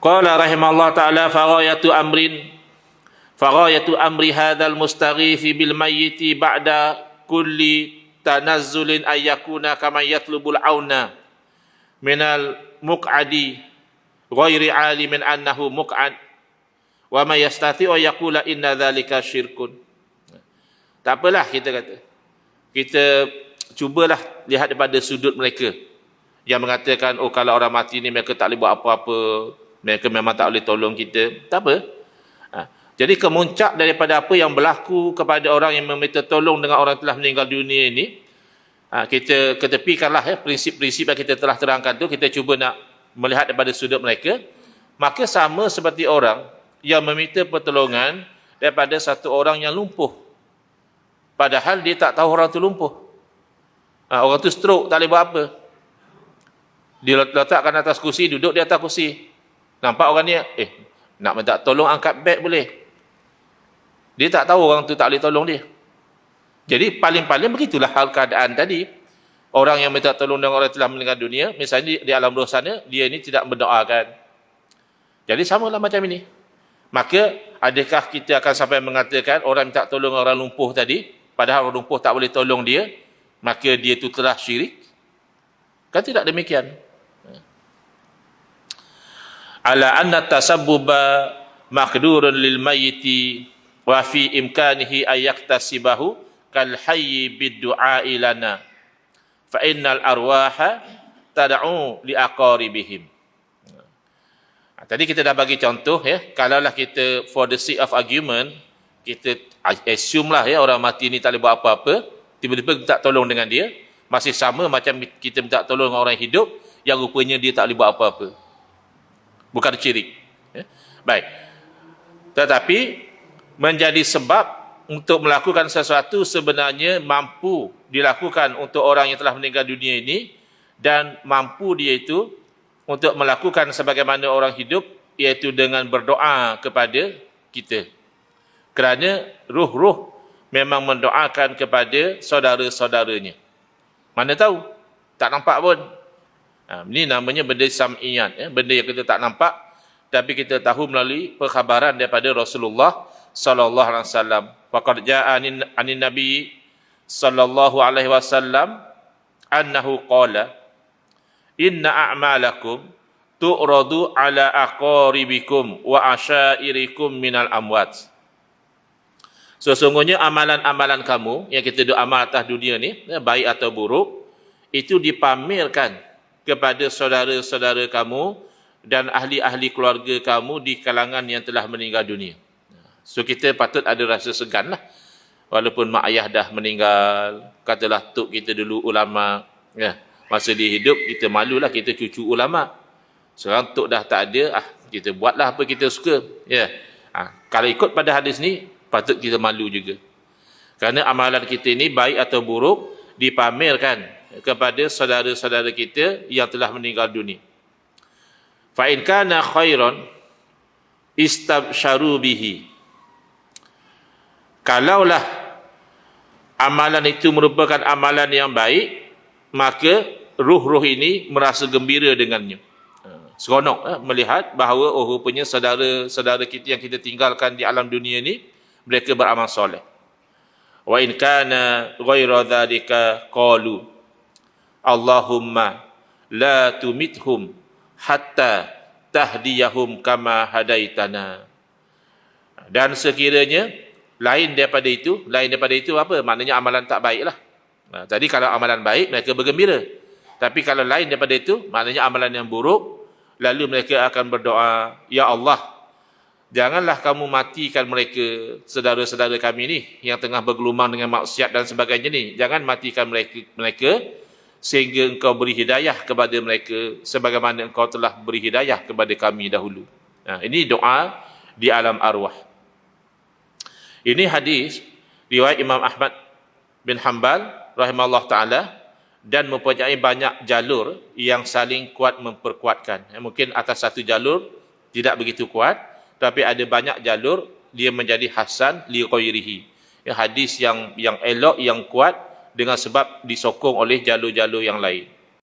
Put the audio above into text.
Qala rahimallahu taala faghayatu amrin faghayatu amri hadzal mustaghithi bil mayyiti ba'da kulli tanazzulin ayyakuna kama yatlubul auna minal muq'adi ghairi alimin annahu muq'ad. Wa ma yastati'u yaqula inna dhalika syirkun. Tak apalah kita kata. Kita cubalah lihat daripada sudut mereka yang mengatakan oh kalau orang mati ni mereka tak boleh buat apa-apa mereka memang tak boleh tolong kita. Tak apa. Ha. jadi kemuncak daripada apa yang berlaku kepada orang yang meminta tolong dengan orang telah meninggal dunia ini ha, kita ketepikanlah ya, prinsip-prinsip yang kita telah terangkan tu. Kita cuba nak melihat daripada sudut mereka. Maka sama seperti orang yang meminta pertolongan daripada satu orang yang lumpuh. Padahal dia tak tahu orang tu lumpuh. Ha, orang tu stroke tak boleh buat apa. Dia letakkan atas kursi duduk di atas kursi Nampak orang ni, eh, nak minta tolong angkat beg boleh. Dia tak tahu orang tu tak boleh tolong dia. Jadi paling-paling begitulah hal keadaan tadi. Orang yang minta tolong dengan orang telah meninggal dunia, misalnya di, di alam roh sana, dia ini tidak mendoakan. Jadi samalah macam ini. Maka adakah kita akan sampai mengatakan orang minta tolong orang lumpuh tadi, padahal orang lumpuh tak boleh tolong dia, maka dia itu telah syirik? Kan tidak demikian ala anna tasabbuba maqdurun lil mayyiti wa fi imkanihi ay yaktasibahu kal hayy bid du'a lana. Fa innal arwaha tad'u li aqaribihim. Tadi kita dah bagi contoh ya kalaulah kita for the sake of argument kita assume lah ya orang mati ni tak boleh buat apa-apa tiba-tiba minta tolong dengan dia masih sama macam kita minta tolong dengan orang hidup yang rupanya dia tak boleh buat apa-apa bukan syirik. Ya. Baik. Tetapi menjadi sebab untuk melakukan sesuatu sebenarnya mampu dilakukan untuk orang yang telah meninggal dunia ini dan mampu dia itu untuk melakukan sebagaimana orang hidup iaitu dengan berdoa kepada kita. Kerana ruh-ruh memang mendoakan kepada saudara-saudaranya. Mana tahu? Tak nampak pun. Ha, ini namanya benda sam'iyat, ya, benda yang kita tak nampak tapi kita tahu melalui perkhabaran daripada Rasulullah sallallahu alaihi wasallam. Faqad jaa anin, nabi sallallahu alaihi wasallam annahu qala inna a'malakum tu'radu ala aqaribikum wa asyairikum minal amwat. Sesungguhnya amalan-amalan kamu yang kita doa amal atas dunia ni, ya, baik atau buruk, itu dipamerkan kepada saudara-saudara kamu dan ahli-ahli keluarga kamu di kalangan yang telah meninggal dunia. So kita patut ada rasa segan lah. Walaupun mak ayah dah meninggal, katalah tok kita dulu ulama, ya. masa dia hidup kita malulah kita cucu ulama. Sekarang tok dah tak ada, ah kita buatlah apa kita suka. Ya. Ah, kalau ikut pada hadis ni, patut kita malu juga. Kerana amalan kita ini baik atau buruk dipamerkan kepada saudara-saudara kita yang telah meninggal dunia. Fa in kana khairan istabsharu bihi. Kalaulah amalan itu merupakan amalan yang baik, maka ruh-ruh ini merasa gembira dengannya. Seronok eh, melihat bahawa oh rupanya saudara-saudara kita yang kita tinggalkan di alam dunia ini mereka beramal soleh. Wa in kana ghayra dhalika qalu Allahumma la tumithum hatta tahdiyahum kama hadaitana. Dan sekiranya lain daripada itu, lain daripada itu apa? Maknanya amalan tak baiklah. Nah, tadi kalau amalan baik mereka bergembira. Tapi kalau lain daripada itu, maknanya amalan yang buruk, lalu mereka akan berdoa, Ya Allah, janganlah kamu matikan mereka, saudara-saudara kami ni, yang tengah bergelumang dengan maksiat dan sebagainya ni. Jangan matikan mereka, mereka sehingga engkau beri hidayah kepada mereka sebagaimana engkau telah beri hidayah kepada kami dahulu. Nah, ini doa di alam arwah. Ini hadis riwayat Imam Ahmad bin Hanbal rahimahullah taala dan mempunyai banyak jalur yang saling kuat memperkuatkan. Ya, mungkin atas satu jalur tidak begitu kuat tapi ada banyak jalur dia menjadi hasan li ghairihi. Ya, hadis yang yang elok yang kuat dengan sebab disokong oleh jalur-jalur yang lain.